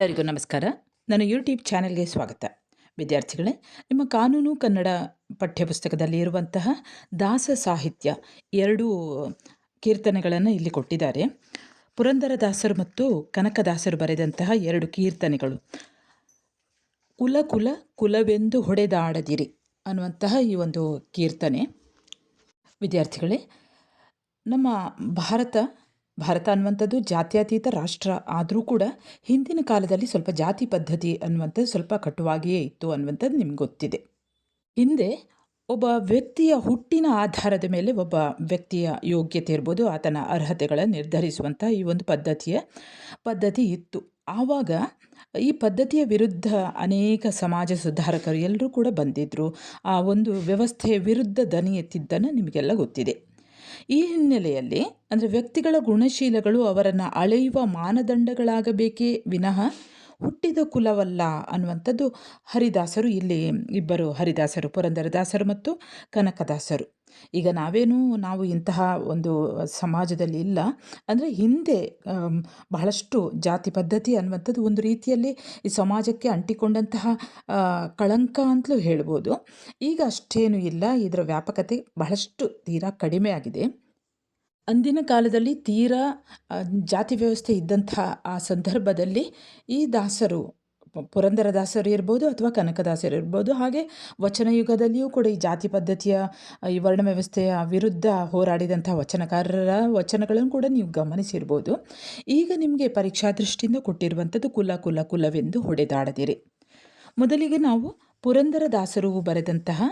ಎಲ್ಲರಿಗೂ ನಮಸ್ಕಾರ. ನನ್ನ ಯೂಟ್ಯೂಬ್ ಚಾನೆಲ್ಗೆ ಸ್ವಾಗತ. ವಿದ್ಯಾರ್ಥಿಗಳೇ, ನಿಮ್ಮ ಕಾನೂನು ಕನ್ನಡ ಪಠ್ಯಪುಸ್ತಕದಲ್ಲಿ ಇರುವಂತಹ ದಾಸ ಸಾಹಿತ್ಯ ಎರಡು ಕೀರ್ತನೆಗಳನ್ನು ಇಲ್ಲಿ ಕೊಟ್ಟಿದ್ದಾರೆ. ಪುರಂದರದಾಸರು ಮತ್ತು ಕನಕದಾಸರು ಬರೆದಂತಹ ಎರಡು ಕೀರ್ತನೆಗಳು. ಕುಲ ಕುಲ ಕುಲವೆಂದು ಹೊಡೆದಾಡದಿರಿ ಅನ್ನುವಂತಹ ಈ ಒಂದು ಕೀರ್ತನೆ. ವಿದ್ಯಾರ್ಥಿಗಳೇ, ನಮ್ಮ ಭಾರತ ಭಾರತ ಅನ್ನುವಂಥದ್ದು ಜಾತ್ಯತೀತ ರಾಷ್ಟ್ರ. ಆದರೂ ಕೂಡ ಹಿಂದಿನ ಕಾಲದಲ್ಲಿ ಸ್ವಲ್ಪ ಜಾತಿ ಪದ್ಧತಿ ಅನ್ನುವಂಥದ್ದು ಸ್ವಲ್ಪ ಕಟುವಾಗಿಯೇ ಇತ್ತು ಅನ್ನುವಂಥದ್ದು ನಿಮ್ಗೆ ಗೊತ್ತಿದೆ. ಹಿಂದೆ ಒಬ್ಬ ವ್ಯಕ್ತಿಯ ಹುಟ್ಟಿನ ಆಧಾರದ ಮೇಲೆ ಒಬ್ಬ ವ್ಯಕ್ತಿಯ ಯೋಗ್ಯತೆ ಇರ್ಬೋದು, ಆತನ ಅರ್ಹತೆಗಳನ್ನು ನಿರ್ಧರಿಸುವಂಥ ಈ ಒಂದು ಪದ್ಧತಿಯ ಪದ್ಧತಿ ಇತ್ತು. ಆವಾಗ ಈ ಪದ್ಧತಿಯ ವಿರುದ್ಧ ಅನೇಕ ಸಮಾಜ ಸುಧಾರಕರು ಎಲ್ಲರೂ ಕೂಡ ಬಂದಿದ್ದರು ಆ ಒಂದು ವ್ಯವಸ್ಥೆಯ ವಿರುದ್ಧ ದನಿ ಎತ್ತಿದ್ದನ್ನು ನಿಮಗೆಲ್ಲ ಗೊತ್ತಿದೆ. ಈ ಹಿನ್ನೆಲೆಯಲ್ಲಿ ಅಂದರೆ ವ್ಯಕ್ತಿಗಳ ಗುಣಶೀಲಗಳು ಅವರನ್ನು ಅಳೆಯುವ ಮಾನದಂಡಗಳಾಗಬೇಕೇ ವಿನಃ ಹುಟ್ಟಿದ ಕುಲವಲ್ಲ ಅನ್ನುವಂಥದ್ದು ಹರಿದಾಸರು ಇಲ್ಲಿ ಇಬ್ಬರು ಹರಿದಾಸರು ಪುರಂದರದಾಸರು ಮತ್ತು ಕನಕದಾಸರು. ಈಗ ನಾವೇನು ನಾವು ಇಂತಹ ಒಂದು ಸಮಾಜದಲ್ಲಿ ಇಲ್ಲ. ಅಂದರೆ ಹಿಂದೆ ಬಹಳಷ್ಟು ಜಾತಿ ಪದ್ಧತಿ ಅನ್ನುವಂಥದ್ದು ಒಂದು ರೀತಿಯಲ್ಲಿ ಈ ಸಮಾಜಕ್ಕೆ ಅಂಟಿಕೊಂಡಂತಹ ಕಳಂಕ ಅಂತಲೂ ಹೇಳ್ಬೋದು. ಈಗ ಅಷ್ಟೇನು ಇಲ್ಲ. ಇದರ ವ್ಯಾಪಕತೆ ಬಹಳಷ್ಟು ತೀರಾ ಕಡಿಮೆ ಆಗಿದೆ. ಅಂದಿನ ಕಾಲದಲ್ಲಿ ತೀರಾ ಜಾತಿ ವ್ಯವಸ್ಥೆ ಇದ್ದಂತಹ ಆ ಸಂದರ್ಭದಲ್ಲಿ ಈ ದಾಸರು ಪುರಂದರದಾಸರು ಇರ್ಬೋದು ಅಥವಾ ಕನಕದಾಸರು ಇರ್ಬೋದು, ಹಾಗೆ ವಚನಯುಗದಲ್ಲಿಯೂ ಕೂಡ ಈ ಜಾತಿ ಪದ್ಧತಿಯ ಈ ವರ್ಣ ವ್ಯವಸ್ಥೆಯ ವಿರುದ್ಧ ಹೋರಾಡಿದಂಥ ವಚನಕಾರರ ವಚನಗಳನ್ನು ಕೂಡ ನೀವು ಗಮನಿಸಿರ್ಬೋದು. ಈಗ ನಿಮಗೆ ಪರೀಕ್ಷಾ ದೃಷ್ಟಿಯಿಂದ ಕೊಟ್ಟಿರುವಂಥದ್ದು ಕುಲ ಕುಲ ಕುಲವೆಂದು ಹೊಡೆದಾಡದಿರಿ. ಮೊದಲಿಗೆ ನಾವು ಪುರಂದರದಾಸರು ಬರೆದಂತಹ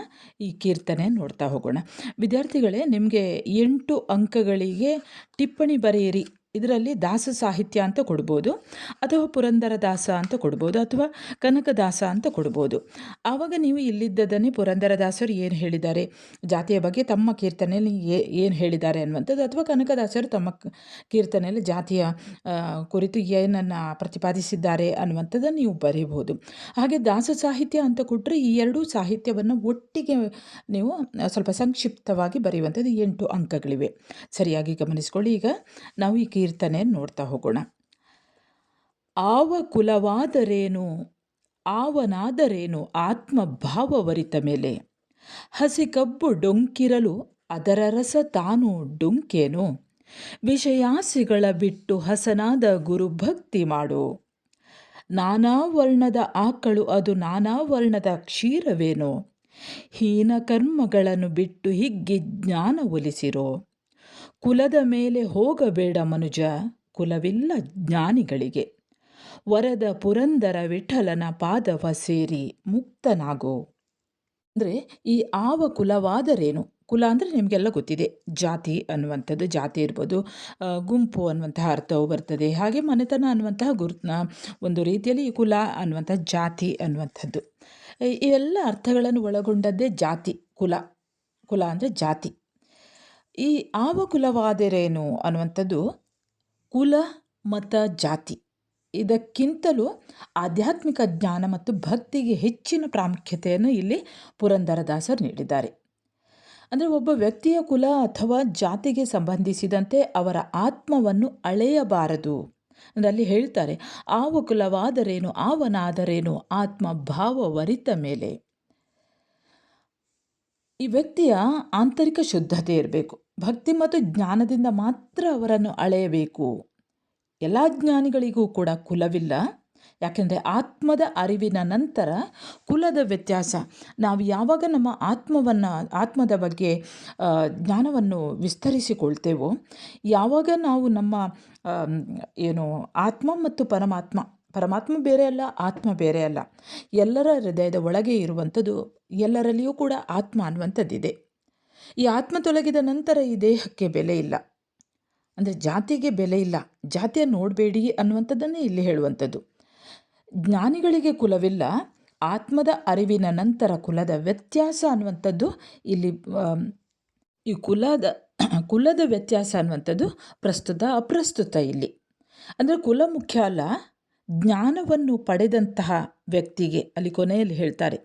ಈ ಕೀರ್ತನೆ ನೋಡ್ತಾ ಹೋಗೋಣ. ವಿದ್ಯಾರ್ಥಿಗಳೇ, ನಿಮಗೆ ಎಂಟು ಅಂಕಗಳಿಗೆ ಟಿಪ್ಪಣಿ ಬರೆಯಿರಿ. ಇದರಲ್ಲಿ ದಾಸ ಸಾಹಿತ್ಯ ಅಂತ ಕೊಡ್ಬೋದು, ಅಥವಾ ಪುರಂದರ ದಾಸ ಅಂತ ಕೊಡ್ಬೋದು, ಅಥವಾ ಕನಕದಾಸ ಅಂತ ಕೊಡ್ಬೋದು. ಆವಾಗ ನೀವು ಇಲ್ಲಿದ್ದದನ್ನೇ ಪುರಂದರದಾಸರು ಏನು ಹೇಳಿದ್ದಾರೆ? ಜಾತಿಯ ಬಗ್ಗೆ ತಮ್ಮ ಕೀರ್ತನೆಯಲ್ಲಿ ಏನು ಹೇಳಿದ್ದಾರೆ ಅನ್ನುವಂಥದ್ದು, ಅಥವಾ ಕನಕದಾಸರು ತಮ್ಮ ಕೀರ್ತನೆಯಲ್ಲಿ ಜಾತಿಯ ಕುರಿತು ಏನನ್ನು ಪ್ರತಿಪಾದಿಸಿದ್ದಾರೆ ಅನ್ನುವಂಥದ್ದನ್ನು ನೀವು ಬರೀಬಹುದು. ಹಾಗೆ ದಾಸ ಸಾಹಿತ್ಯ ಅಂತ ಕೊಟ್ಟರೆ ಈ ಎರಡೂ ಸಾಹಿತ್ಯವನ್ನು ಒಟ್ಟಿಗೆ ನೀವು ಸ್ವಲ್ಪ ಸಂಕ್ಷಿಪ್ತವಾಗಿ ಬರೆಯುವಂಥದ್ದು ಎಂಟು ಅಂಕಗಳಿವೆ. ಸರಿಯಾಗಿ ಗಮನಿಸಿಕೊಳ್ಳಿ. ಈಗ ನಾವು ಈ ಕೀರ್ತನೆ ನೋಡ್ತಾ ಹೋಗೋಣ. ಆವ ಕುಲವಾದರೇನು? ಆವನಾದರೇನು? ಆತ್ಮಭಾವವರಿತ ಮೇಲೆ. ಹಸಿ ಕಬ್ಬು ಡೊಂಕಿರಲು ಅದರ ರಸ ತಾನು ಡೊಂಕೇನು? ವಿಷಯಾಸಿಗಳ ಬಿಟ್ಟು ಹಸನಾದ ಗುರುಭಕ್ತಿ ಮಾಡು. ನಾನಾ ವರ್ಣದ ಆಕಳು ಅದು ನಾನಾ ವರ್ಣದ ಕ್ಷೀರವೇನೋ? ಹೀನ ಕರ್ಮಗಳನ್ನು ಬಿಟ್ಟು ಹಿಗ್ಗಿ ಜ್ಞಾನ ಒಲಿಸಿರೋ. ಕುಲದ ಮೇಲೆ ಹೋಗಬೇಡ ಮನುಜ, ಕುಲವಿಲ್ಲ ಜ್ಞಾನಿಗಳಿಗೆ. ವರದ ಪುರಂದರ ವಿಠಲನ ಪಾದವ ಸೇರಿ ಮುಕ್ತನಾಗೋ. ಅಂದರೆ ಈ ಆವ ಕುಲವಾದರೇನು? ಕುಲ ಅಂದರೆ ನಿಮಗೆಲ್ಲ ಗೊತ್ತಿದೆ. ಜಾತಿ ಅನ್ನುವಂಥದ್ದು ಜಾತಿ ಇರ್ಬೋದು ಗುಂಪು ಅನ್ನುವಂತಹ ಅರ್ಥವು ಬರ್ತದೆ. ಹಾಗೆ ಮನೆತನ ಅನ್ನುವಂತಹ ಗುರುತ್ನ ಒಂದು ರೀತಿಯಲ್ಲಿ ಈ ಕುಲ ಅನ್ನುವಂಥ ಜಾತಿ ಅನ್ನುವಂಥದ್ದು. ಇವೆಲ್ಲ ಅರ್ಥಗಳನ್ನು ಒಳಗೊಂಡದ್ದೇ ಜಾತಿ, ಕುಲ. ಕುಲ ಅಂದರೆ ಜಾತಿ. ಈ ಆವ ಕುಲವಾದರೇನು ಅನ್ನುವಂಥದ್ದು ಕುಲ ಮತ ಜಾತಿ. ಇದಕ್ಕಿಂತಲೂ ಆಧ್ಯಾತ್ಮಿಕ ಜ್ಞಾನ ಮತ್ತು ಭಕ್ತಿಗೆ ಹೆಚ್ಚಿನ ಪ್ರಾಮುಖ್ಯತೆಯನ್ನು ಇಲ್ಲಿ ಪುರಂದರದಾಸರು ನೀಡಿದ್ದಾರೆ. ಅಂದರೆ ಒಬ್ಬ ವ್ಯಕ್ತಿಯ ಕುಲ ಅಥವಾ ಜಾತಿಗೆ ಸಂಬಂಧಿಸಿದಂತೆ ಅವರ ಆತ್ಮವನ್ನು ಅಳೆಯಬಾರದು. ಅಲ್ಲಿ ಹೇಳ್ತಾರೆ, ಆವ ಕುಲವಾದರೇನು, ಆವನಾದರೇನು, ಆತ್ಮ ಭಾವವರಿತ ಮೇಲೆ. ಈ ವ್ಯಕ್ತಿಯ ಆಂತರಿಕ ಶುದ್ಧತೆ ಇರಬೇಕು. ಭಕ್ತಿ ಮತ್ತು ಜ್ಞಾನದಿಂದ ಮಾತ್ರ ಅವರನ್ನು ಅಳೆಯಬೇಕು. ಎಲ್ಲ ಜ್ಞಾನಿಗಳಿಗೂ ಕೂಡ ಕುಲವಿಲ್ಲ. ಯಾಕೆಂದರೆ ಆತ್ಮದ ಅರಿವಿನ ನಂತರ ಕುಲದ ವ್ಯತ್ಯಾಸ. ನಾವು ಯಾವಾಗ ನಮ್ಮ ಆತ್ಮವನ್ನು, ಆತ್ಮದ ಬಗ್ಗೆ ಜ್ಞಾನವನ್ನು ವಿಸ್ತರಿಸಿಕೊಳ್ತೇವೋ, ಯಾವಾಗ ನಾವು ನಮ್ಮ ಏನು, ಆತ್ಮ ಮತ್ತು ಪರಮಾತ್ಮ ಪರಮಾತ್ಮ ಬೇರೆ ಅಲ್ಲ, ಆತ್ಮ ಬೇರೆ ಅಲ್ಲ, ಎಲ್ಲರ ಹೃದಯದ ಒಳಗೆ ಇರುವಂಥದ್ದು ಎಲ್ಲರಲ್ಲಿಯೂ ಕೂಡ ಆತ್ಮ ಅನ್ನುವಂಥದ್ದಿದೆ. ಈ ಆತ್ಮ ತೊಲಗಿದ ನಂತರ ಈ ದೇಹಕ್ಕೆ ಬೆಲೆ ಇಲ್ಲ. ಅಂದರೆ ಜಾತಿಗೆ ಬೆಲೆ ಇಲ್ಲ. ಜಾತಿಯ ನೋಡಬೇಡಿ ಅನ್ನುವಂಥದ್ದನ್ನೇ ಇಲ್ಲಿ ಹೇಳುವಂಥದ್ದು. ಜ್ಞಾನಿಗಳಿಗೆ ಕುಲವಿಲ್ಲ, ಆತ್ಮದ ಅರಿವಿನ ನಂತರ ಕುಲದ ವ್ಯತ್ಯಾಸ ಅನ್ನುವಂಥದ್ದು ಇಲ್ಲಿ ಈ ಕುಲದ ಕುಲದ ವ್ಯತ್ಯಾಸ ಅನ್ನುವಂಥದ್ದು ಪ್ರಸ್ತುತ, ಅಪ್ರಸ್ತುತ ಇಲ್ಲಿ. ಅಂದರೆ ಕುಲ ಮುಖ್ಯ ಅಲ್ಲ, ಜ್ಞಾನವನ್ನು ಪಡೆದಂತಹ ವ್ಯಕ್ತಿಗೆ ಅಲ್ಲಿ ಕೊನೆಯಲ್ಲಿ ಹೇಳ್ತಾರೆ.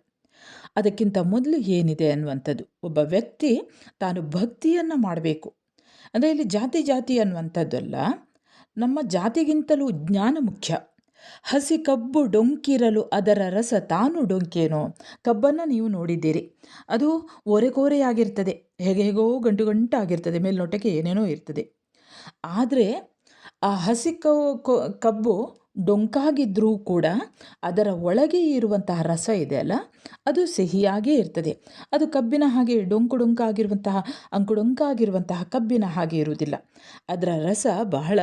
ಅದಕ್ಕಿಂತ ಮೊದಲು ಏನಿದೆ ಅನ್ನುವಂಥದ್ದು. ಒಬ್ಬ ವ್ಯಕ್ತಿ ತಾನು ಭಕ್ತಿಯನ್ನು ಮಾಡಬೇಕು. ಅಂದರೆ ಇಲ್ಲಿ ಜಾತಿ ಜಾತಿ ಅನ್ನುವಂಥದ್ದಲ್ಲ, ನಮ್ಮ ಜಾತಿಗಿಂತಲೂ ಜ್ಞಾನ ಮುಖ್ಯ. ಹಸಿ ಕಬ್ಬು ಡೊಂಕಿರಲು ಅದರ ರಸ ತಾನು ಡೊಂಕೇನೋ? ಕಬ್ಬನ್ನು ನೀವು ನೋಡಿದ್ದೀರಿ. ಅದು ಒರೆಕೋರೆಯಾಗಿರ್ತದೆ. ಹೇಗೆ ಹೇಗೋ ಗಂಟು ಗಂಟಾಗಿರ್ತದೆ ಮೇಲ್ನೋಟಕ್ಕೆ ಏನೇನೋ ಇರ್ತದೆ. ಆದರೆ ಆ ಹಸಿ ಕಬ್ಬು ಡೊಂಕಾಗಿದ್ದರೂ ಕೂಡ ಅದರ ಒಳಗೆ ಇರುವಂತಹ ರಸ ಇದೆ ಅಲ್ಲ? ಅದು ಸಿಹಿಯಾಗೇ ಇರ್ತದೆ. ಅದು ಕಬ್ಬಿನ ಹಾಗೆ ಡೊಂಕು ಡೊಂಕಾಗಿರುವಂತಹ ಅಂಕುಡೊಂಕಾಗಿರುವಂತಹ ಕಬ್ಬಿನ ಹಾಗೆ ಇರುವುದಿಲ್ಲ. ಅದರ ರಸ ಬಹಳ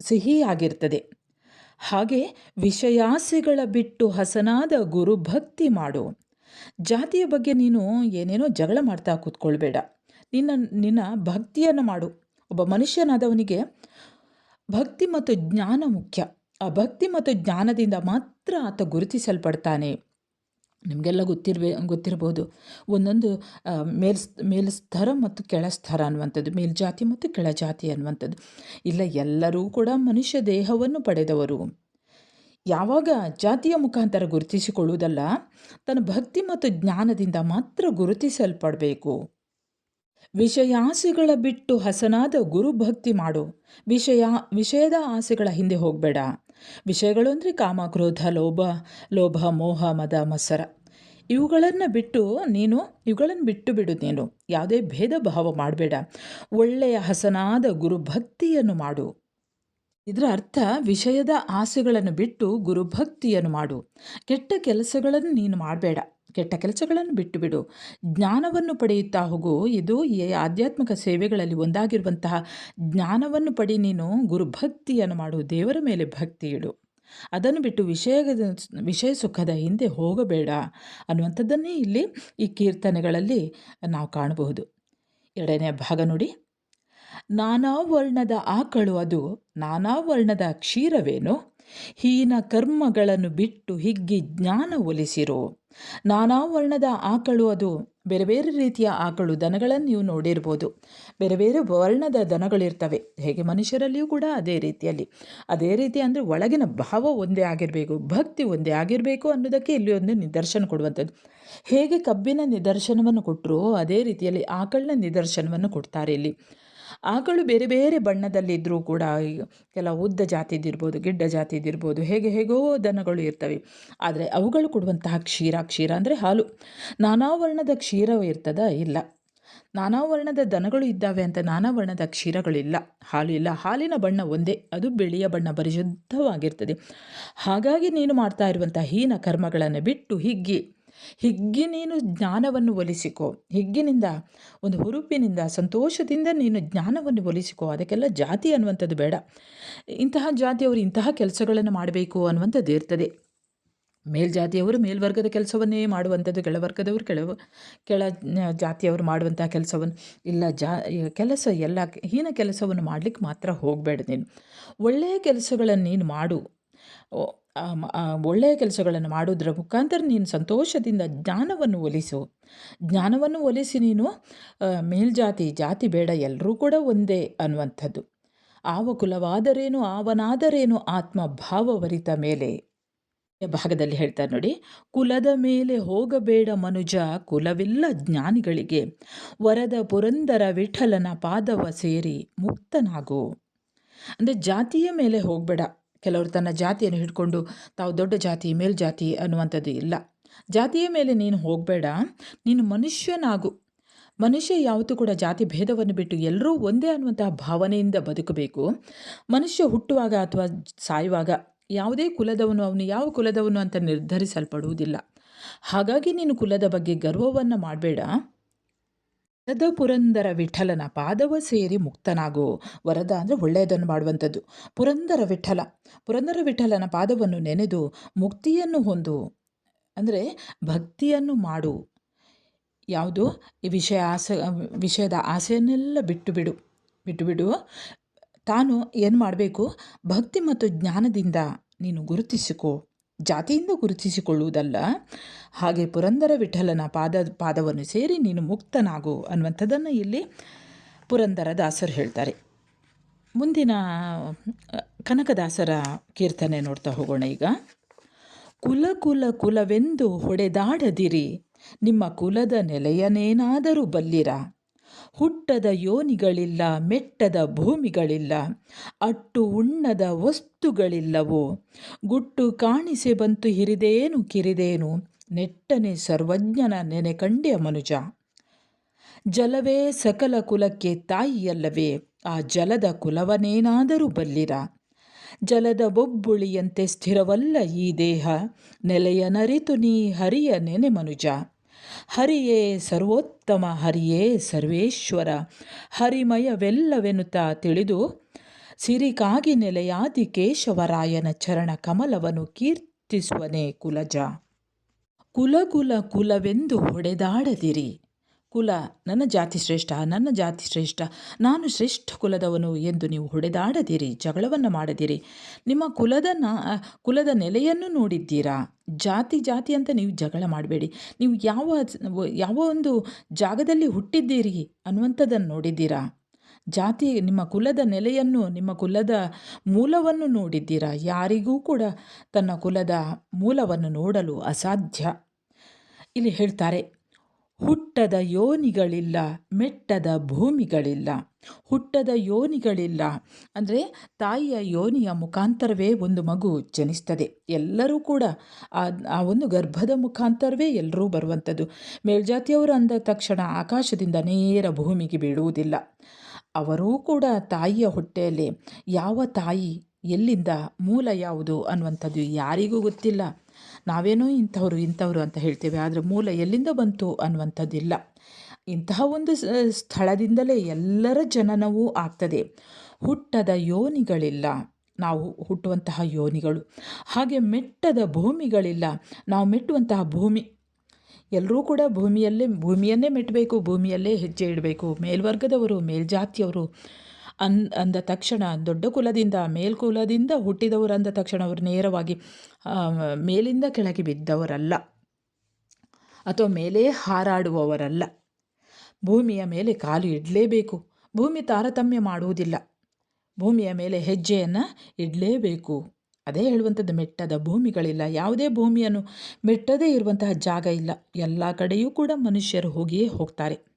ಸಿಹಿಯಾಗಿರ್ತದೆ. ಹಾಗೆ ವಿಷಯಾಸೆಗಳ ಬಿಟ್ಟು ಹಸನಾದ ಗುರುಭಕ್ತಿ ಮಾಡು. ಜಾತಿಯ ಬಗ್ಗೆ ನೀನು ಏನೇನೋ ಜಗಳ ಮಾಡ್ತಾ ಕೂತ್ಕೊಳ್ಬೇಡ. ನಿನ್ನ ನಿನ್ನ ಭಕ್ತಿಯನ್ನು ಮಾಡು. ಒಬ್ಬ ಮನುಷ್ಯನಾದವನಿಗೆ ಭಕ್ತಿ ಮತ್ತು ಜ್ಞಾನ ಮುಖ್ಯ. ಆ ಭಕ್ತಿ ಮತ್ತು ಜ್ಞಾನದಿಂದ ಮಾತ್ರ ಆತ ಗುರುತಿಸಲ್ಪಡ್ತಾನೆ. ನಿಮಗೆಲ್ಲ ಗೊತ್ತಿರ್ಬೇ, ಗೊತ್ತಿರ್ಬೋದು. ಒಂದೊಂದು ಮೇಲ್ ಮೇಲ್ಸ್ತರ ಮತ್ತು ಕೆಳಸ್ತರ ಅನ್ನುವಂಥದ್ದು ಮೇಲ್ಜಾತಿ ಮತ್ತು ಕೆಳಜಾತಿ ಅನ್ನುವಂಥದ್ದು. ಇಲ್ಲ, ಎಲ್ಲರೂ ಕೂಡ ಮನುಷ್ಯ ದೇಹವನ್ನು ಪಡೆದವರು. ಯಾವಾಗ ಜಾತಿಯ ಮುಖಾಂತರ ಗುರುತಿಸಿಕೊಳ್ಳುವುದಲ್ಲ, ತನ್ನ ಭಕ್ತಿ ಮತ್ತು ಜ್ಞಾನದಿಂದ ಮಾತ್ರ ಗುರುತಿಸಲ್ಪಡಬೇಕು. ವಿಷಯಾಸೆಗಳ ಬಿಟ್ಟು ಹಸನಾದ ಗುರುಭಕ್ತಿ ಮಾಡು. ವಿಷಯ, ವಿಷಯದ ಆಸೆಗಳ ಹಿಂದೆ ಹೋಗಬೇಡ. ವಿಷಯಗಳು ಅಂದರೆ ಕಾಮ, ಕ್ರೋಧ, ಲೋಭ ಲೋಭ, ಮೋಹ, ಮದ ಮಸರ ಇವುಗಳನ್ನು ಬಿಟ್ಟು ನೀನು, ಇವುಗಳನ್ನು ಬಿಟ್ಟು ಬಿಡು ನೀನು. ಯಾವುದೇ ಭೇದ ಭಾವ ಮಾಡಬೇಡ. ಒಳ್ಳೆಯ ಹಸನಾದ ಗುರುಭಕ್ತಿಯನ್ನು ಮಾಡು. ಇದರ ಅರ್ಥ ವಿಷಯದ ಆಸೆಗಳನ್ನು ಬಿಟ್ಟು ಗುರುಭಕ್ತಿಯನ್ನು ಮಾಡು. ಕೆಟ್ಟ ಕೆಲಸಗಳನ್ನು ನೀನು ಮಾಡಬೇಡ. ಕೆಟ್ಟ ಕೆಲಸಗಳನ್ನು ಬಿಟ್ಟು ಬಿಡು ಜ್ಞಾನವನ್ನು ಪಡೆಯುತ್ತಾ ಹೋಗು. ಇದು ಈ ಆಧ್ಯಾತ್ಮಿಕ ಸೇವೆಗಳಲ್ಲಿ ಒಂದಾಗಿರುವಂತಹ ಜ್ಞಾನವನ್ನು ಪಡಿ ನೀನು ಗುರುಭಕ್ತಿಯನ್ನು ಮಾಡು. ದೇವರ ಮೇಲೆ ಭಕ್ತಿ ಇಡು. ಅದನ್ನು ಬಿಟ್ಟು ವಿಷಯದ ವಿಷಯ ಸುಖದ ಹಿಂದೆ ಹೋಗಬೇಡ. ಅನ್ನುವಂಥದ್ದನ್ನೇ ಇಲ್ಲಿ ಈ ಕೀರ್ತನೆಗಳಲ್ಲಿ ನಾವು ಕಾಣಬಹುದು. ಎರಡನೇ ಭಾಗ ನೋಡಿ. ನಾನಾ ವರ್ಣದ ಆಕಳು ಅದು. ನಾನಾ ವರ್ಣದ ಕ್ಷೀರವೇನು? ಹೀನ ಕರ್ಮಗಳನ್ನು ಬಿಟ್ಟು ಹಿಗ್ಗಿ ಜ್ಞಾನ ಒಲಿಸಿರೋ. ನಾನಾ ವರ್ಣದ ಆಕಳು ಅದು. ಬೇರೆ ಬೇರೆ ರೀತಿಯ ಆಕಳು ದನಗಳನ್ನು ನೀವು ನೋಡಿರ್ಬೋದು. ಬೇರೆ ಬೇರೆ ವರ್ಣದ ದನಗಳಿರ್ತವೆ. ಹೇಗೆ ಮನುಷ್ಯರಲ್ಲಿಯೂ ಕೂಡ ಅದೇ ರೀತಿಯಲ್ಲಿ. ಅದೇ ರೀತಿ ಅಂದರೆ ಒಳಗಿನ ಭಾವ ಒಂದೇ ಆಗಿರಬೇಕು, ಭಕ್ತಿ ಒಂದೇ ಆಗಿರಬೇಕು ಅನ್ನೋದಕ್ಕೆ ಇಲ್ಲಿ ಒಂದು ನಿದರ್ಶನ ಕೊಡುವಂಥದ್ದು. ಹೇಗೆ ಕಬ್ಬಿನ ನಿದರ್ಶನವನ್ನು ಕೊಟ್ಟರು ಅದೇ ರೀತಿಯಲ್ಲಿ ಆಕಳಿನ ನಿದರ್ಶನವನ್ನು ಕೊಡ್ತಾರೆ ಇಲ್ಲಿ. ಆಕಳು ಬೇರೆ ಬೇರೆ ಬಣ್ಣದಲ್ಲಿದ್ದರೂ ಕೂಡ ಕೆಲವು ಉದ್ದ ಜಾತಿದಿರ್ಬೋದು ಗಿಡ್ಡ ಜಾತಿದಿರ್ಬೋದು ಹೇಗೆ ಹೇಗೋ ದನಗಳು ಇರ್ತವೆ. ಆದರೆ ಅವುಗಳು ಕೊಡುವಂತಹ ಕ್ಷೀರ ಕ್ಷೀರ ಅಂದರೆ ಹಾಲು. ನಾನಾ ವರ್ಣದ ಕ್ಷೀರವೇ ಇರ್ತದ? ಇಲ್ಲ. ನಾನಾ ವರ್ಣದ ದನಗಳು ಇದ್ದಾವೆ ಅಂತ ನಾನಾ ವರ್ಣದ ಕ್ಷೀರಗಳಿಲ್ಲ. ಹಾಲು ಇಲ್ಲ. ಹಾಲಿನ ಬಣ್ಣ ಒಂದೇ. ಅದು ಬಿಳಿಯ ಬಣ್ಣ ಪರಿಶುದ್ಧವಾಗಿರ್ತದೆ. ಹಾಗಾಗಿ ನೀನು ಮಾಡ್ತಾ ಇರುವಂಥ ಹೀನ ಕರ್ಮಗಳನ್ನು ಬಿಟ್ಟು ಹಿಗ್ಗಿ ಹಿಗ್ಗಿ ನೀನು ಜ್ಞಾನವನ್ನು ಒಲಿಸಿಕೋ. ಹಿಗ್ಗಿನಿಂದ, ಒಂದು ಹುರುಪಿನಿಂದ, ಸಂತೋಷದಿಂದ ನೀನು ಜ್ಞಾನವನ್ನು ಒಲಿಸಿಕೋ. ಅದಕ್ಕೆಲ್ಲ ಜಾತಿ ಅನ್ನುವಂಥದ್ದು ಬೇಡ. ಇಂತಹ ಜಾತಿಯವರು ಇಂತಹ ಕೆಲಸಗಳನ್ನು ಮಾಡಬೇಕು ಅನ್ನುವಂಥದ್ದು ಇರ್ತದೆ. ಮೇಲ್ಜಾತಿಯವರು ಮೇಲ್ವರ್ಗದ ಕೆಲಸವನ್ನೇ ಮಾಡುವಂಥದ್ದು, ಕೆಳವರ್ಗದವರು ಕೆಳ ಕೆಳ ಜಾತಿಯವರು ಮಾಡುವಂಥ ಕೆಲಸವನ್ನು ಇಲ್ಲ ಜಾ ಕೆಲಸ ಎಲ್ಲ, ಹೀನ ಕೆಲಸವನ್ನು ಮಾಡಲಿಕ್ಕೆ ಮಾತ್ರ ಹೋಗಬೇಡ ನೀನು. ಒಳ್ಳೆಯ ಕೆಲಸಗಳನ್ನು ನೀನು ಮಾಡು. ಒಳ್ಳೆಯ ಕೆಲಸಗಳನ್ನು ಮಾಡೋದ್ರ ಮುಖಾಂತರ ನೀನು ಸಂತೋಷದಿಂದ ಜ್ಞಾನವನ್ನು ಒಲಿಸು. ಜ್ಞಾನವನ್ನು ಒಲಿಸಿ ನೀನು ಮೇಲ್ಜಾತಿ, ಜಾತಿ ಬೇಡ, ಎಲ್ಲರೂ ಕೂಡ ಒಂದೇ ಅನ್ನುವಂಥದ್ದು. ಆವ ಕುಲವಾದರೇನು ಆವನಾದರೇನು ಆತ್ಮ ಭಾವವರಿತ ಮೇಲೆ ಭಾಗದಲ್ಲಿ ಹೇಳ್ತಾರೆ ನೋಡಿ, ಕುಲದ ಮೇಲೆ ಹೋಗಬೇಡ ಮನುಜ, ಕುಲವಿಲ್ಲ ಜ್ಞಾನಿಗಳಿಗೆ. ವರದ ಪುರಂದರ ವಿಠಲನ ಪಾದವ ಸೇರಿ ಮುಕ್ತನಾಗು. ಅಂದರೆ ಜಾತಿಯ ಮೇಲೆ ಹೋಗಬೇಡ ಕೆಲವರು ತನ್ನ ಜಾತಿಯನ್ನು ಹಿಡ್ಕೊಂಡು ತಾವು ದೊಡ್ಡ ಜಾತಿ ಮೇಲ್ಜಾತಿ ಅನ್ನುವಂಥದ್ದು ಇಲ್ಲ. ಜಾತಿಯ ಮೇಲೆ ನೀನು ಹೋಗಬೇಡ. ನೀನು ಮನುಷ್ಯನಾಗು. ಮನುಷ್ಯ ಯಾವತ್ತೂ ಕೂಡ ಜಾತಿ ಭೇದವನ್ನು ಬಿಟ್ಟು ಎಲ್ಲರೂ ಒಂದೇ ಅನ್ನುವಂತಹ ಭಾವನೆಯಿಂದ ಬದುಕಬೇಕು. ಮನುಷ್ಯ ಹುಟ್ಟುವಾಗ ಅಥವಾ ಸಾಯುವಾಗ ಯಾವುದೇ ಕುಲದವನು, ಅವನು ಯಾವ ಕುಲದವನು ಅಂತ ನಿರ್ಧರಿಸಲ್ಪಡುವುದಿಲ್ಲ. ಹಾಗಾಗಿ ನೀನು ಕುಲದ ಬಗ್ಗೆ ಗರ್ವವನ್ನು ಮಾಡಬೇಡ. ವರದ ಪುರಂದರ ವಿಠಲನ ಪಾದವ ಸೇರಿ ಮುಕ್ತನಾಗು. ವರದ ಅಂದರೆ ಒಳ್ಳೆಯದನ್ನು ಮಾಡುವಂಥದ್ದು. ಪುರಂದರ ವಿಠಲ, ಪುರಂದರ ವಿಠಲನ ಪಾದವನ್ನು ನೆನೆದು ಮುಕ್ತಿಯನ್ನು ಹೊಂದು, ಅಂದರೆ ಭಕ್ತಿಯನ್ನು ಮಾಡು. ಯಾವುದು? ಈ ವಿಷಯ ಆಸೆ, ವಿಷಯದ ಆಸೆಯನ್ನೆಲ್ಲ ಬಿಟ್ಟು ಬಿಡು, ಬಿಟ್ಟು ತಾನು ಏನು ಮಾಡಬೇಕು? ಭಕ್ತಿ ಮತ್ತು ಜ್ಞಾನದಿಂದ ನೀನು ಗುರುತಿಸಿಕೋ. ಜಾತಿಯಿಂದ ಗುರುತಿಸಿಕೊಳ್ಳುವುದಲ್ಲ, ಹಾಗೆ ಪುರಂದರ ವಿಠಲನ ಪಾದ, ಪಾದವನ್ನು ಸೇರಿ ನೀನು ಮುಕ್ತನಾಗು ಅನ್ನುವಂಥದ್ದನ್ನು ಇಲ್ಲಿ ಪುರಂದರ ದಾಸರು ಹೇಳ್ತಾರೆ. ಮುಂದಿನ ಕನಕದಾಸರ ಕೀರ್ತನೆ ನೋಡ್ತಾ ಹೋಗೋಣ ಈಗ. ಕುಲ ಕುಲ ಕುಲವೆಂದು ಹೊಡೆದಾಡದಿರಿ, ನಿಮ್ಮ ಕುಲದ ನೆಲೆಯನೇನಾದರೂ ಬಲ್ಲಿರ? ಹುಟ್ಟದ ಯೋನಿಗಳಿಲ್ಲ, ಮೆಟ್ಟದ ಭೂಮಿಗಳಿಲ್ಲ, ಅಟ್ಟು ಉಣ್ಣದ ವಸ್ತುಗಳಿಲ್ಲವೋ? ಗುಟ್ಟು ಕಾಣಿಸಿ ಬಂತು ಹಿರಿದೇನು ಕಿರಿದೇನು? ನೆಟ್ಟನೆ ಸರ್ವಜ್ಞನ ನೆನೆ ಕಂಡ್ಯ ಮನುಜ. ಜಲವೇ ಸಕಲ ಕುಲಕ್ಕೆ ತಾಯಿಯಲ್ಲವೇ, ಆ ಜಲದ ಕುಲವನೇನಾದರೂ ಬಲ್ಲಿರ? ಜಲದ ಬೊಬ್ಬುಳಿಯಂತೆ ಸ್ಥಿರವಲ್ಲ ಈ ದೇಹ, ನೆಲೆಯ ನರಿತು ನೀ ಹರಿಯ ನೆನೆ ಮನುಜ. ಹರಿಯೇ ಸರ್ವೋತ್ತಮ, ಹರಿಯೇ ಸರ್ವೇಶ್ವರ. ಹರಿಮಯವೆಲ್ಲವೆನ್ನುತ್ತಾ ತಿಳಿದು, ಸಿರಿಕಾಗಿ ನೆಲೆಯಾದಿ ಕೇಶವರಾಯನ ಚರಣ ಕಮಲವನ್ನು ಕೀರ್ತಿಸುವನೇ ಕುಲಜ. ಕುಲಗುಲ ಕುಲ ಕುಲವೆಂದು ಹೊಡೆದಾಡದಿರಿ. ಕುಲ ನನ್ನ ಜಾತಿ ಶ್ರೇಷ್ಠ, ನನ್ನ ಜಾತಿ ಶ್ರೇಷ್ಠ, ನಾನು ಶ್ರೇಷ್ಠ ಕುಲದವನು ಎಂದು ನೀವು ಹೊಡೆದಾಡದಿರಿ, ಜಗಳವನ್ನು ಮಾಡದಿರಿ. ನಿಮ್ಮ ಕುಲದ ನಾ, ಕುಲದ ನೆಲೆಯನ್ನು ನೋಡಿದ್ದೀರಾ? ಜಾತಿ ಜಾತಿ ಅಂತ ನೀವು ಜಗಳ ಮಾಡಬೇಡಿ. ನೀವು ಯಾವ ಯಾವ ಒಂದು ಜಾಗದಲ್ಲಿ ಹುಟ್ಟಿದ್ದೀರಿ ಅನ್ನುವಂಥದ್ದನ್ನು ನೋಡಿದ್ದೀರಾ? ಜಾತಿ, ನಿಮ್ಮ ಕುಲದ ನೆಲೆಯನ್ನು, ನಿಮ್ಮ ಕುಲದ ಮೂಲವನ್ನು ನೋಡಿದ್ದೀರಾ? ಯಾರಿಗೂ ಕೂಡ ತನ್ನ ಕುಲದ ಮೂಲವನ್ನು ನೋಡಲು ಅಸಾಧ್ಯ. ಇಲ್ಲಿ ಹೇಳ್ತಾರೆ ಹುಟ್ಟದ ಯೋನಿಗಳಿಲ್ಲ, ಮೆಟ್ಟದ ಭೂಮಿಗಳಿಲ್ಲ. ಹುಟ್ಟದ ಯೋನಿಗಳಿಲ್ಲ. ಅಂದರೆ ತಾಯಿಯ ಯೋನಿಯ ಮುಖಾಂತರವೇ ಒಂದು ಮಗು ಜನಿಸ್ತದೆ. ಎಲ್ಲರೂ ಕೂಡ ಆ ಒಂದು ಗರ್ಭದ ಮುಖಾಂತರವೇ ಎಲ್ಲರೂ ಬರುವಂಥದ್ದು. ಮೇಲ್ಜಾತಿಯವರು ಅಂದ ತಕ್ಷಣ ಆಕಾಶದಿಂದ ನೇರ ಭೂಮಿಗೆ ಬೀಳುವುದಿಲ್ಲ. ಅವರೂ ಕೂಡ ತಾಯಿಯ ಹೊಟ್ಟೆಯಲ್ಲಿ ಯಾವ ತಾಯಿ ಎಲ್ಲಿಂದ ಮೂಲ ಯಾವುದು ಅನ್ನುವಂಥದ್ದು ಯಾರಿಗೂ ಗೊತ್ತಿಲ್ಲ. ನಾವೇನೋ ಇಂಥವ್ರು ಇಂಥವ್ರು ಅಂತ ಹೇಳ್ತೇವೆ, ಆದರೆ ಮೂಲ ಎಲ್ಲಿಂದ ಬಂತು ಅನ್ನುವಂಥದ್ದಿಲ್ಲ. ಇಂತಹ ಒಂದು ಸ್ಥಳದಿಂದಲೇ ಎಲ್ಲರ ಜನನವೂ ಆಗ್ತದೆ. ಹುಟ್ಟದ ಯೋನಿಗಳಿಲ್ಲ. ನಾವು ಹುಟ್ಟುವಂತಹ ಯೋನಿಗಳು. ಹಾಗೆ ಮೆಟ್ಟದ ಭೂಮಿಗಳಿಲ್ಲ. ನಾವು ಮೆಟ್ಟುವಂತಹ ಭೂಮಿ. ಎಲ್ಲರೂ ಕೂಡ ಭೂಮಿಯಲ್ಲೇ, ಭೂಮಿಯನ್ನೇ ಮೆಟ್ಟಬೇಕು, ಭೂಮಿಯಲ್ಲೇ ಹೆಜ್ಜೆ ಇಡಬೇಕು. ಮೇಲ್ವರ್ಗದವರು, ಮೇಲ್ಜಾತಿಯವರು ಅನ್, ಅಂದ ತಕ್ಷಣ ದೊಡ್ಡ ಕುಲದಿಂದ ಮೇಲ್ಕುಲದಿಂದ ಹುಟ್ಟಿದವರು ಅಂದ ತಕ್ಷಣ ಅವರು ನೇರವಾಗಿ ಮೇಲಿಂದ ಕೆಳಗೆ ಬಿದ್ದವರಲ್ಲ. ಅಥವಾ ಮೇಲೆ ಹಾರಾಡುವವರಲ್ಲ. ಭೂಮಿಯ ಮೇಲೆ ಕಾಲು ಇಡಲೇಬೇಕು. ಭೂಮಿ ತಾರತಮ್ಯ ಮಾಡುವುದಿಲ್ಲ. ಭೂಮಿಯ ಮೇಲೆ ಹೆಜ್ಜೆಯನ್ನು ಇಡಲೇಬೇಕು. ಅದೇ ಹೇಳುವಂಥದ್ದು ಮೆಟ್ಟದ ಭೂಮಿಗಳಿಲ್ಲ. ಯಾವುದೇ ಭೂಮಿಯನ್ನು ಮೆಟ್ಟದೇ ಇರುವಂತಹ ಜಾಗ ಇಲ್ಲ. ಎಲ್ಲ ಕಡೆಯೂ ಕೂಡ ಮನುಷ್ಯರು ಹೋಗಿಯೇ ಹೋಗ್ತಾರೆ.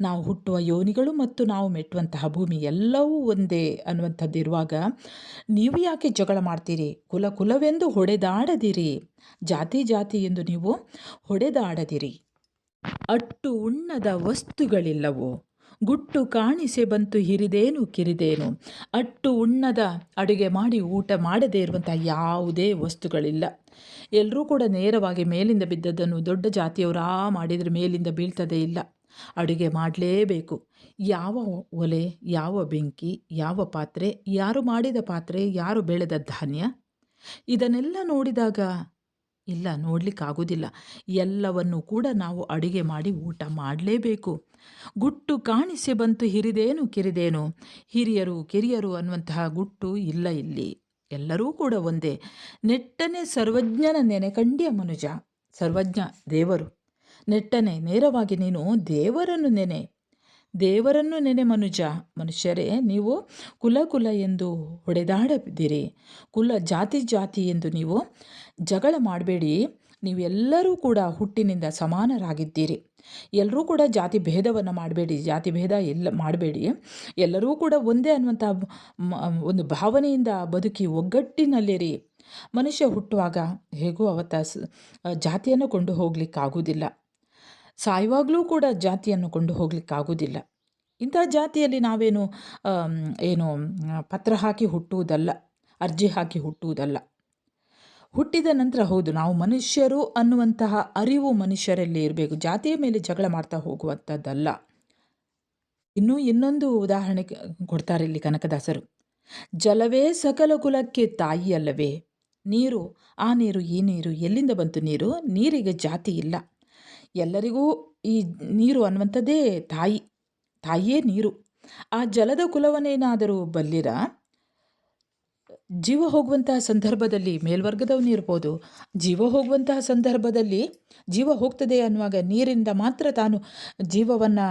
ನಾವು ಹುಟ್ಟುವ ಯೋನಿಗಳು ಮತ್ತು ನಾವು ಮೆಟ್ಟುವಂತಹ ಭೂಮಿ ಎಲ್ಲವೂ ಒಂದೇ ಅನ್ನುವಂಥದ್ದಿರುವಾಗ ನೀವು ಯಾಕೆ ಜಗಳ ಮಾಡ್ತೀರಿ? ಕುಲ ಕುಲವೆಂದು ಹೊಡೆದಾಡದಿರಿ. ಜಾತಿ ಜಾತಿ ಎಂದು ನೀವು ಹೊಡೆದಾಡದಿರಿ. ಅಟ್ಟು ಉಣ್ಣದ ವಸ್ತುಗಳಿಲ್ಲವೋ? ಗುಟ್ಟು ಕಾಣಿಸೆ ಬಂತು ಹಿರಿದೇನು ಕಿರಿದೇನು? ಅಟ್ಟು ಉಣ್ಣದ ಅಡುಗೆ ಮಾಡಿ ಊಟ ಮಾಡದೇ ಇರುವಂಥ ಯಾವುದೇ ವಸ್ತುಗಳಿಲ್ಲ. ಎಲ್ಲರೂ ಕೂಡ ನೇರವಾಗಿ ಮೇಲಿಂದ ಬಿದ್ದದ್ದನ್ನು ದೊಡ್ಡ ಜಾತಿಯವರಾ ಮಾಡಿದರೆ ಮೇಲಿಂದ ಬೀಳ್ತದೇ ಇಲ್ಲ. ಅಡುಗೆ ಮಾಡಲೇಬೇಕು. ಯಾವ ಒಲೆ, ಯಾವ ಬೆಂಕಿ, ಯಾವ ಪಾತ್ರೆ, ಯಾರು ಮಾಡಿದ ಪಾತ್ರೆ, ಯಾರು ಬೆಳೆದ ಧಾನ್ಯ? ಇದನ್ನೆಲ್ಲ ನೋಡಿದಾಗ, ಇಲ್ಲ, ನೋಡಲಿಕ್ಕಾಗೋದಿಲ್ಲ. ಎಲ್ಲವನ್ನು ಕೂಡ ನಾವು ಅಡುಗೆ ಮಾಡಿ ಊಟ ಮಾಡಲೇಬೇಕು. ಗುಟ್ಟು ಕಾಣಿಸಿ ಬಂತು ಹಿರಿದೇನು, ಕಿರಿದೇನು? ಹಿರಿಯರು, ಕಿರಿಯರು ಅನ್ನುವಂತಹ ಗುಟ್ಟು ಇಲ್ಲ ಇಲ್ಲಿ. ಎಲ್ಲರೂ ಕೂಡ ಒಂದೇ. ನೆಟ್ಟನೆ ಸರ್ವಜ್ಞನ ನೆನೆಕಂಡಿಯ ಮನುಜ. ಸರ್ವಜ್ಞ ದೇವರು. ನೆಟ್ಟನೆ, ನೇರವಾಗಿ ನೀನು ದೇವರನ್ನು ನೆನೆ. ದೇವರನ್ನು ನೆನೆ ಮನುಜ. ಮನುಷ್ಯರೇ, ನೀವು ಕುಲ ಕುಲ ಎಂದು ಹೊಡೆದಾಡದಿರಿ. ಕುಲ ಜಾತಿ ಜಾತಿ ಎಂದು ನೀವು ಜಗಳ ಮಾಡಬೇಡಿ. ನೀವೆಲ್ಲರೂ ಕೂಡ ಹುಟ್ಟಿನಿಂದ ಸಮಾನರಾಗಿದ್ದೀರಿ. ಎಲ್ಲರೂ ಕೂಡ ಜಾತಿ ಭೇದವನ್ನು ಮಾಡಬೇಡಿ. ಜಾತಿ ಭೇದ ಎಲ್ಲ ಮಾಡಬೇಡಿ. ಎಲ್ಲರೂ ಕೂಡ ಒಂದೇ ಅನ್ನುವಂಥ ಒಂದು ಭಾವನೆಯಿಂದ ಬದುಕಿ ಒಗ್ಗಟ್ಟಿನಲ್ಲಿರಿ. ಮನುಷ್ಯ ಹುಟ್ಟುವಾಗ ಹೇಗೂ ಅವತ್ತ ಜಾತಿಯನ್ನು ಕೊಂಡು ಹೋಗಲಿಕ್ಕಾಗುವುದಿಲ್ಲ ಸಾಯುವಾಗಲೂ ಕೂಡ ಜಾತಿಯನ್ನು ಕೊಂಡು ಹೋಗಲಿಕ್ಕಾಗೋದಿಲ್ಲ. ಇಂಥ ಜಾತಿಯಲ್ಲಿ ನಾವೇನು ಏನು, ಪತ್ರ ಹಾಕಿ ಹುಟ್ಟುವುದಲ್ಲ, ಅರ್ಜಿ ಹಾಕಿ ಹುಟ್ಟುವುದಲ್ಲ. ಹುಟ್ಟಿದ ನಂತರ ಹೌದು, ನಾವು ಮನುಷ್ಯರು ಅನ್ನುವಂತಹ ಅರಿವು ಮನುಷ್ಯರಲ್ಲಿ ಇರಬೇಕು. ಜಾತಿಯ ಮೇಲೆ ಜಗಳ ಮಾಡ್ತಾ ಹೋಗುವಂಥದ್ದಲ್ಲ. ಇನ್ನೂ ಇನ್ನೊಂದು ಉದಾಹರಣೆ ಕೊಡ್ತಾರೆ ಇಲ್ಲಿ ಕನಕದಾಸರು. ಜಲವೇ ಸಕಲ ಕುಲಕ್ಕೆ ತಾಯಿಯಲ್ಲವೇ. ನೀರು, ಆ ನೀರು, ಈ ನೀರು, ಎಲ್ಲಿಂದ ಬಂತು ನೀರು? ನೀರಿಗೆ ಜಾತಿ ಇಲ್ಲ. ಎಲ್ಲರಿಗೂ ಈ ನೀರು ಅನ್ನುವಂಥದ್ದೇ ತಾಯಿ, ತಾಯಿಯೇ ನೀರು. ಆ ಜಲದ ಕುಲವನ್ನೇನಾದರೂ ಬಲ್ಲಿರ? ಜೀವ ಹೋಗುವಂತಹ ಸಂದರ್ಭದಲ್ಲಿ ಮೇಲ್ವರ್ಗದವನಿರ್ಬೋದು ಜೀವ ಹೋಗುವಂತಹ ಸಂದರ್ಭದಲ್ಲಿ ಜೀವ ಹೋಗ್ತದೆ ಅನ್ನುವಾಗ ನೀರಿಂದ ಮಾತ್ರ ತಾನು ಜೀವವನ್ನು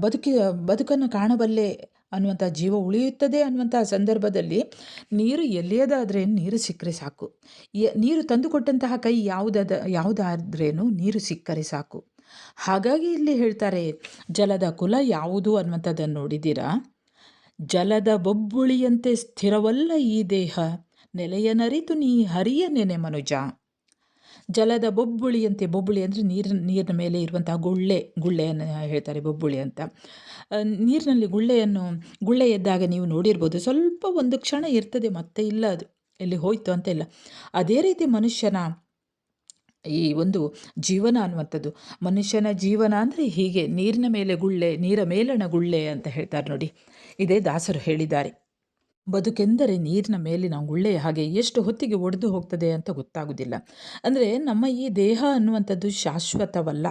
ಬದುಕಿ, ಬದುಕನ್ನು ಕಾಣಬಲ್ಲೆ ಅನ್ನುವಂಥ ಜೀವ ಉಳಿಯುತ್ತದೆ ಅನ್ನುವಂಥ ಸಂದರ್ಭದಲ್ಲಿ ನೀರು ಎಲ್ಲಿಯದಾದ್ರೆ ನೀರು ಸಿಕ್ಕರೆ ಸಾಕು. ನೀರು ತಂದುಕೊಟ್ಟಂತಹ ಕೈ ಯಾವುದಾದ, ಯಾವುದಾದ್ರೇನು ನೀರು ಸಿಕ್ಕರೆ ಸಾಕು. ಹಾಗಾಗಿ ಇಲ್ಲಿ ಹೇಳ್ತಾರೆ, ಜಲದ ಕುಲ ಯಾವುದು ಅನ್ನುವಂಥದ್ದನ್ನು ನೋಡಿದ್ದೀರಾ? ಜಲದ ಬೊಬ್ಬುಳಿಯಂತೆ ಸ್ಥಿರವಲ್ಲ ಈ ದೇಹ ನೆಲೆಯನರಿತು ನೀ ಹರಿಯ ನೆನೆ ಮನುಜ. ಜಲದ ಬೊಬ್ಬುಳಿಯಂತೆ, ಬೊಬ್ಬುಳಿ ಅಂದರೆ ನೀರಿನ ನೀರಿನ ಮೇಲೆ ಇರುವಂತಹ ಗುಳ್ಳೆ ಗುಳ್ಳೆಯನ್ನು ಹೇಳ್ತಾರೆ ಬೊಬ್ಬುಳಿ ಅಂತ. ನೀರಿನಲ್ಲಿ ಗುಳ್ಳೆಯನ್ನು, ಗುಳ್ಳೆ ಎದ್ದಾಗ ನೀವು ನೋಡಿರ್ಬೋದು ಸ್ವಲ್ಪ ಒಂದು ಕ್ಷಣ ಇರ್ತದೆ, ಮತ್ತೆ ಇಲ್ಲ ಅದು. ಎಲ್ಲಿ ಹೋಯ್ತು ಅಂತ ಇಲ್ಲ. ಅದೇ ರೀತಿ ಮನುಷ್ಯನ ಈ ಒಂದು ಜೀವನ ಅನ್ನುವಂಥದ್ದು. ಮನುಷ್ಯನ ಜೀವನ ಅಂದರೆ ಹೀಗೆ, ನೀರಿನ ಮೇಲೆ ಗುಳ್ಳೆ, ನೀರ ಮೇಲಣ ಗುಳ್ಳೆ ಅಂತ ಹೇಳ್ತಾರೆ ನೋಡಿ. ಇದೇ ದಾಸರು ಹೇಳಿದ್ದಾರೆ. ಬದುಕೆಂದರೆ ನೀರಿನ ಮೇಲಿನ ಗುಳ್ಳೆಯ ಹಾಗೆ ಎಷ್ಟು ಹೊತ್ತಿಗೆ ಒಡೆದು ಹೋಗ್ತದೆ ಅಂತ ಗೊತ್ತಾಗುವುದಿಲ್ಲ ಅಂದರೆ ನಮ್ಮ ಈ ದೇಹ ಅನ್ನುವಂಥದ್ದು ಶಾಶ್ವತವಲ್ಲ.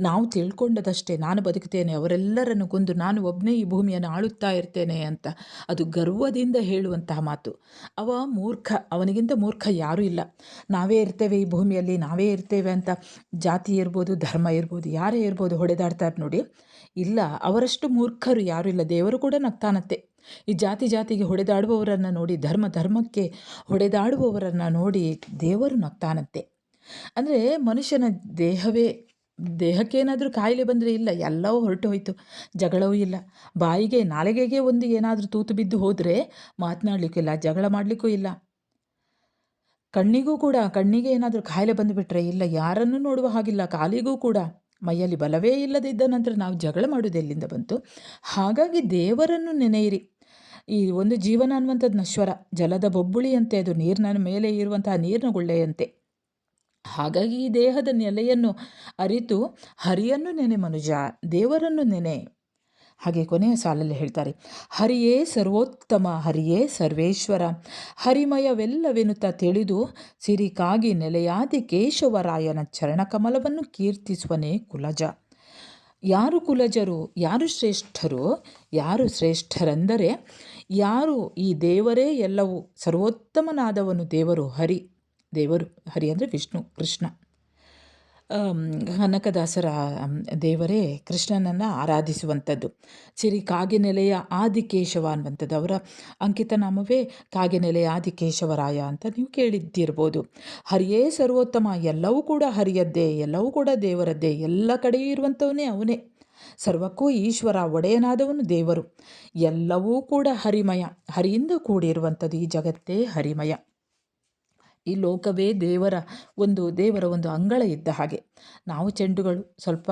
ನಾವು ತಿಳ್ಕೊಂಡದಷ್ಟೇ, ನಾನು ಬದುಕುತ್ತೇನೆ, ಅವರೆಲ್ಲರನ್ನು ಕೊಂದು ನಾನು ಒಬ್ಬನೇ ಈ ಭೂಮಿಯನ್ನು ಆಳುತ್ತಾ ಇರ್ತೇನೆ ಅಂತ. ಅದು ಗರ್ವದಿಂದ ಹೇಳುವಂತಹ ಮಾತು. ಅವ ಮೂರ್ಖ, ಅವನಿಗಿಂತ ಮೂರ್ಖ ಯಾರೂ ಇಲ್ಲ. ನಾವೇ ಇರ್ತೇವೆ ಈ ಭೂಮಿಯಲ್ಲಿ, ನಾವೇ ಇರ್ತೇವೆ ಅಂತ. ಜಾತಿ ಇರ್ಬೋದು, ಧರ್ಮ ಇರ್ಬೋದು, ಯಾರೇ ಇರ್ಬೋದು ಹೊಡೆದಾಡ್ತಾರೆ ನೋಡಿ. ಇಲ್ಲ, ಅವರಷ್ಟು ಮೂರ್ಖರು ಯಾರೂ ಇಲ್ಲ. ದೇವರು ಕೂಡ ನಗ್ತಾನತ್ತೆ ಈ ಜಾತಿ ಜಾತಿಗೆ ಹೊಡೆದಾಡುವವರನ್ನು ನೋಡಿ, ಧರ್ಮ ಧರ್ಮಕ್ಕೆ ಹೊಡೆದಾಡುವವರನ್ನು ನೋಡಿ ದೇವರು ನಗ್ತಾನತ್ತೆ ಅಂದರೆ ಮನುಷ್ಯನ ದೇಹವೇ ದೇಹಕ್ಕೇನಾದರೂ ಕಾಯಿಲೆ ಬಂದರೆ ಇಲ್ಲ, ಎಲ್ಲವೂ ಹೊರಟು ಹೋಯಿತು, ಜಗಳವೂ ಇಲ್ಲ. ಬಾಯಿಗೆ, ನಾಲಿಗೆಗೆ ಒಂದು ಏನಾದರೂ ತೂತು ಬಿದ್ದು ಹೋದರೆ ಮಾತನಾಡಲಿಕ್ಕಿಲ್ಲ, ಜಗಳ ಮಾಡಲಿಕ್ಕೂ ಇಲ್ಲ. ಕಣ್ಣಿಗೂ ಕೂಡ, ಕಣ್ಣಿಗೆ ಏನಾದರೂ ಕಾಯಿಲೆ ಬಂದುಬಿಟ್ರೆ ಇಲ್ಲ, ಯಾರನ್ನೂ ನೋಡುವ ಹಾಗಿಲ್ಲ, ಕಾಲಿಗೂ ಕೂಡ. ಮೈಯಲ್ಲಿ ಬಲವೇ ಇಲ್ಲದಿದ್ದ ನಂತರ ನಾವು ಜಗಳ ಮಾಡೋದು ಎಲ್ಲಿಂದ ಬಂತು? ಹಾಗಾಗಿ ದೇವರನ್ನು ನೆನೆಯಿರಿ. ಈ ಒಂದು ಜೀವನ ಅನ್ನುವಂಥದ್ದು ನಶ್ವರ. ಜಲದ ಬೊಬ್ಬುಳಿಯಂತೆ ಅದು ನೀರಿನ ಮೇಲೆ ಇರುವಂತಹ ನೀರಿನ ಗುಳ್ಳೆಯಂತೆ. ಹಾಗಾಗಿ ಈ ದೇಹದ ನೆಲೆಯನ್ನು ಅರಿತು ಹರಿಯನ್ನು ನೆನೆ ಮನುಜ, ದೇವರನ್ನು ನೆನೆ. ಹಾಗೆ ಕೊನೆಯ ಸಾಲಲ್ಲಿ ಹೇಳ್ತಾರೆ, ಹರಿಯೇ ಸರ್ವೋತ್ತಮ, ಹರಿಯೇ ಸರ್ವೇಶ್ವರ, ಹರಿಮಯವೆಲ್ಲವೆನ್ನುತ್ತ ತಿಳಿದು ಸಿರಿಕಾಗಿ ನೆಲೆಯಾದಿ ಕೇಶವರಾಯನ ಚರಣಕಮಲವನ್ನು ಕೀರ್ತಿಸುವನೇ ಕುಲಜ. ಯಾರು ಕುಲಜರು, ಯಾರು ಶ್ರೇಷ್ಠರು, ಯಾರು ಶ್ರೇಷ್ಠರೆಂದರೆ ಯಾರು ಈ ದೇವರೇ ಎಲ್ಲವೂ, ಸರ್ವೋತ್ತಮನಾದವನು ದೇವರು ಹರಿ. ದೇವರು, ಹರಿ ಅಂದರೆ ವಿಷ್ಣು, ಕೃಷ್ಣ. ಕನಕದಾಸರ ದೇವರೇ ಕೃಷ್ಣನನ್ನು ಆರಾಧಿಸುವಂಥದ್ದು. ಸಿರಿ ಕಾಗೆನೆಲೆಯ ಆದಿಕೇಶವ ಅನ್ನುವಂಥದ್ದು ಅವರ ಅಂಕಿತ ನಾಮವೇ ಕಾಗೆನೆಲೆಯ ಆದಿಕೇಶವರಾಯ ಅಂತ ನೀವು ಕೇಳಿದ್ದಿರ್ಬೋದು. ಹರಿಯೇ ಸರ್ವೋತ್ತಮ, ಎಲ್ಲವೂ ಕೂಡ ಹರಿಯದ್ದೇ, ಎಲ್ಲವೂ ಕೂಡ ದೇವರದ್ದೇ, ಎಲ್ಲ ಕಡೆಯೂ ಇರುವಂಥವನೇ ಅವನೇ. ಸರ್ವಕ್ಕೂ ಈಶ್ವರ, ಒಡೆಯನಾದವನು ದೇವರು. ಎಲ್ಲವೂ ಕೂಡ ಹರಿಮಯ, ಹರಿಯಿಂದ ಕೂಡಿರುವಂಥದ್ದು ಈ ಜಗತ್ತೇ ಹರಿಮಯ. ಈ ಲೋಕವೇ ದೇವರ ಒಂದು ದೇವರ ಒಂದು ಅಂಗಳ ಇದ್ದ ಹಾಗೆ. ನಾವು ಚೆಂಡುಗಳು, ಸ್ವಲ್ಪ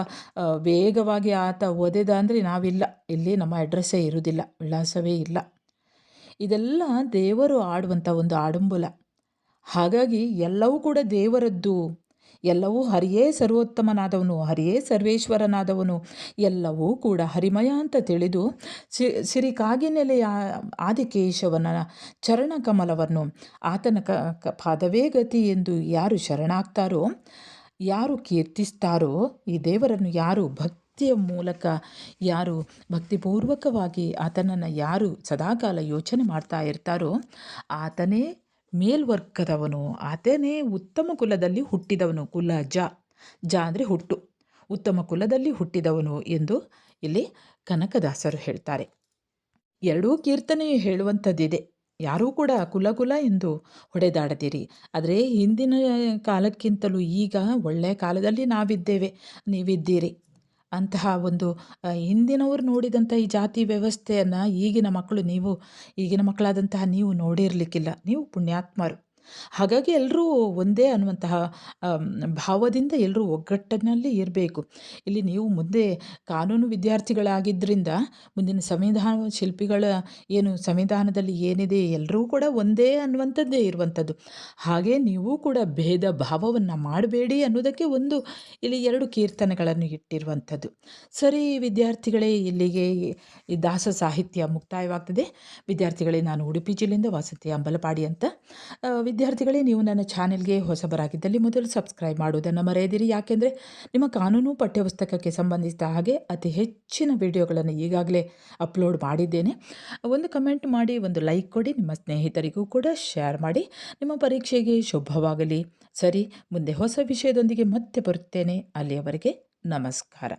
ವೇಗವಾಗಿ ಆತ ಒದೆದ ಅಂದರೆ ನಾವಿಲ್ಲ. ಇಲ್ಲಿ ನಮ್ಮ ಅಡ್ರೆಸ್ಸೇ ಇರುವುದಿಲ್ಲ, ವಿಳಾಸವೇ ಇಲ್ಲ. ಇದೆಲ್ಲ ದೇವರು ಆಡುವಂಥ ಒಂದು ಆಡಂಬುಲ. ಹಾಗಾಗಿ ಎಲ್ಲವೂ ಕೂಡ ದೇವರದ್ದು ಎಲ್ಲವೂ ಹರಿಯೇ ಸರ್ವೋತ್ತಮನಾದವನು, ಹರಿಯೇ ಸರ್ವೇಶ್ವರನಾದವನು. ಎಲ್ಲವೂ ಕೂಡ ಹರಿಮಯ ಅಂತ ತಿಳಿದು ಸಿರಿ ಕಾಗಿನೆಲೆಯ ಆದಿಕೇಶವನ ಚರಣಕಮಲವನ್ನು ಆತನ ಕ, ಪಾದವೇ ಗತಿ ಎಂದು ಯಾರು ಶರಣಾಗ್ತಾರೋ, ಯಾರು ಕೀರ್ತಿಸ್ತಾರೋ, ಈ ದೇವರನ್ನು ಯಾರು ಭಕ್ತಿಯ ಮೂಲಕ, ಯಾರು ಭಕ್ತಿಪೂರ್ವಕವಾಗಿ ಆತನನ್ನು ಯಾರು ಸದಾಕಾಲ ಯೋಚನೆ ಮಾಡ್ತಾ ಇರ್ತಾರೋ, ಆತನೇ ಮೇಲ್ವರ್ಗದವನು, ಆತನೇ ಉತ್ತಮ ಕುಲದಲ್ಲಿ ಹುಟ್ಟಿದವನು. ಕುಲ ಜ ಜ ಅಂದರೆ ಹುಟ್ಟು. ಉತ್ತಮ ಕುಲದಲ್ಲಿ ಹುಟ್ಟಿದವನು ಎಂದು ಇಲ್ಲಿ ಕನಕದಾಸರು ಹೇಳ್ತಾರೆ. ಎರಡೂ ಕೀರ್ತನೆ ಹೇಳುವಂಥದ್ದಿದೆ. ಯಾರೂ ಕೂಡ ಕುಲ ಕುಲ ಎಂದು ಹೊಡೆದಾಡದಿರಿ. ಆದರೆ ಹಿಂದಿನ ಕಾಲಕ್ಕಿಂತಲೂ ಈಗ ಒಳ್ಳೆಯ ಕಾಲದಲ್ಲಿ ನಾವಿದ್ದೇವೆ. ನೀವಿದ್ದೀರಿ. ಅಂತಹ ಒಂದು ಹಿಂದಿನವರು ನೋಡಿದಂಥ ಈ ಜಾತಿ ವ್ಯವಸ್ಥೆಯನ್ನು ಈಗಿನ ಮಕ್ಕಳು ನೀವು, ಈಗಿನ ಮಕ್ಕಳಾದಂತಹ ನೀವು ನೋಡಿರಲಿಕ್ಕಿಲ್ಲ. ನೀವು ಪುಣ್ಯಾತ್ಮರು. ಹಾಗಾಗಿ ಎಲ್ಲರೂ ಒಂದೇ ಅನ್ನುವಂತಹ ಭಾವದಿಂದ ಎಲ್ಲರೂ ಒಗ್ಗಟ್ಟಿನಲ್ಲಿ ಇರಬೇಕು. ಇಲ್ಲಿ ನೀವು ಮುಂದೆ ಕಾನೂನು ವಿದ್ಯಾರ್ಥಿಗಳಾಗಿದ್ದರಿಂದ ಮುಂದಿನ ಸಂವಿಧಾನ ಶಿಲ್ಪಿಗಳ ಏನು ಸಂವಿಧಾನದಲ್ಲಿ ಏನಿದೆ ಎಲ್ಲರೂ ಕೂಡ ಒಂದೇ ಅನ್ನುವಂಥದ್ದೇ ಇರುವಂಥದ್ದು. ಹಾಗೆ ನೀವು ಕೂಡ ಭೇದ ಭಾವವನ್ನು ಮಾಡಬೇಡಿ ಅನ್ನೋದಕ್ಕೆ ಒಂದು ಇಲ್ಲಿ ಎರಡು ಕೀರ್ತನೆಗಳನ್ನು ಇಟ್ಟಿರುವಂಥದ್ದು. ಸರಿ ವಿದ್ಯಾರ್ಥಿಗಳೇ, ಇಲ್ಲಿಗೆ ಈ ದಾಸ ಸಾಹಿತ್ಯ ಮುಕ್ತಾಯವಾಗ್ತದೆ. ವಿದ್ಯಾರ್ಥಿಗಳೇ, ನಾನು ಉಡುಪಿ ಜಿಲ್ಲೆಯಿಂದ ವಾಸತಿ ಅಂಬಲಪಾಡಿ ಅಂತ ವಿದ್ಯಾರ್ಥಿಗಳೇ ನೀವು ನನ್ನ ಚಾನೆಲ್ಗೆ ಹೊಸಬರಾಗಿದ್ದಲ್ಲಿ ಮೊದಲು ಸಬ್ಸ್ಕ್ರೈಬ್ ಮಾಡುವುದನ್ನು ಮರೆಯದಿರಿ. ಯಾಕೆಂದರೆ ನಿಮ್ಮ ಕಾನೂನು ಪಠ್ಯಪುಸ್ತಕಕ್ಕೆ ಸಂಬಂಧಿಸಿದ ಹಾಗೆ ಅತಿ ಹೆಚ್ಚಿನ ವಿಡಿಯೋಗಳನ್ನು ಈಗಾಗಲೇ ಅಪ್ಲೋಡ್ ಮಾಡಿದ್ದೇನೆ. ಒಂದು ಕಮೆಂಟ್ ಮಾಡಿ, ಒಂದು ಲೈಕ್ ಕೊಡಿ, ನಿಮ್ಮ ಸ್ನೇಹಿತರಿಗೂ ಕೂಡ ಶೇರ್ ಮಾಡಿ. ನಿಮ್ಮ ಪರೀಕ್ಷೆಗೆ ಶುಭವಾಗಲಿ. ಸರಿ, ಮುಂದೆ ಹೊಸ ವಿಷಯದೊಂದಿಗೆ ಮತ್ತೆ ಬರುತ್ತೇನೆ. ಅಲ್ಲಿಯವರೆಗೆ ನಮಸ್ಕಾರ.